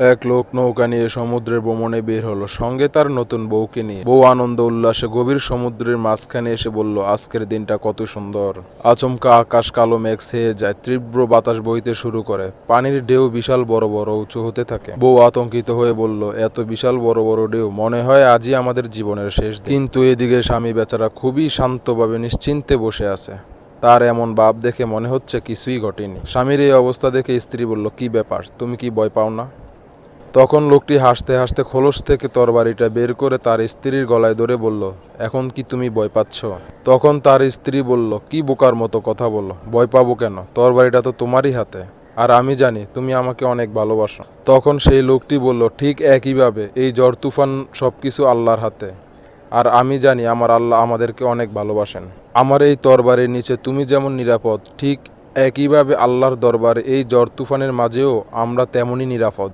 এক লোক নৌকা নিয়ে সমুদ্রের ভ্রমণে বের হলো। সঙ্গে তার নতুন বউকে নিয়ে। বউ আনন্দ, উল্লাসে গভীর সমুদ্রের মাঝখানে এসে বলল, আজকের দিনটা কত সুন্দর। আচমকা আকাশ কালো মেঘ ছেয়ে যায়, তীব্র বাতাস বইতে শুরু করে। পানির ঢেউ বিশাল বড় বড় উঁচু হতে থাকে। বউ আতঙ্কিত হয়ে বলল, এত বিশাল বড় বড় ঢেউ, মনে হয় আজই আমাদের জীবনের শেষ দিন। কিন্তু এদিকে স্বামী বেচারা খুবই শান্তভাবে নিশ্চিন্তে বসে আছে। তার এমন ভাব দেখে মনে হচ্ছে কিছুই ঘটেনি। স্বামীর এই অবস্থা দেখে স্ত্রী বলল, কি ব্যাপার? তুমি কি ভয় পাও না? তখন লোকটি হাসতে হাসতে খোলস থেকে তরবারিটা বের করে তার স্ত্রীর গলায় ধরে বলল, এখন কি তুমি ভয় পাচ্ছ? তখন তার স্ত্রী বলল, কি বোকার মতো কথা বলল? ভয় পাবো কেন? তরবারিটা তো তোমারই হাতে। আর আমি জানি তুমি আমাকে অনেক ভালোবাসো। তখন সেই লোকটি বলল, ঠিক একইভাবে, এই ঝড় তুফান সবকিছু আল্লাহর হাতে। আর আমি জানি আমার আল্লাহ আমাদেরকে অনেক ভালোবাসেন। আমার এই তরবারের নিচে তুমি যেমন নিরাপদ, ঠিক একইভাবে আল্লাহর দরবারে এই ঝড় তুফানের মাঝেও আমরা তেমনই নিরাপদ।